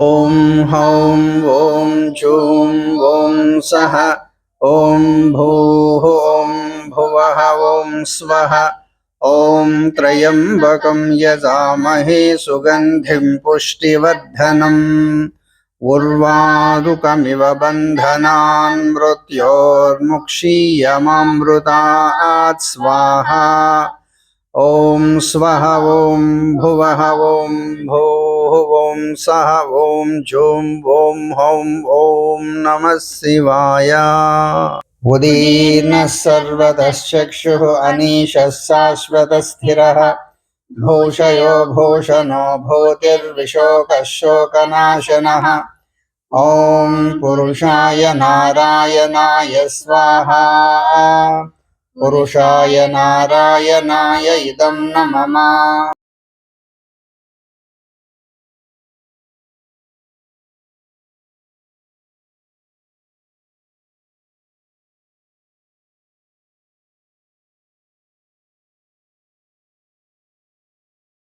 ॐ हौं ॐ जूं ॐ सः, ॐ भूः ॐ भुवः ॐ स्वः, ॐ त्र्यम्बकं यजामहे सुगन्धिं पुष्टिवर्धनम्। उर्वारुकमिव बन्धनान् मृत्योर्मुक्षीयमामृतात् स्वाहा। ॐ स्वः, ॐ भुवः, ॐ भूः। ॐ सः ॐ जूं ॐ हौं ॐ नमः शिवाय। उदीर्णः सर्वतश्चक्षुः अनीशः शाश्वतस्थिरः भूषयो भूषणो भूतिर्विशोकः शोकनाशनः ॐ पुरुषाय नारायणाय स्वाहा। पुरुषाय नारायणाय इदं न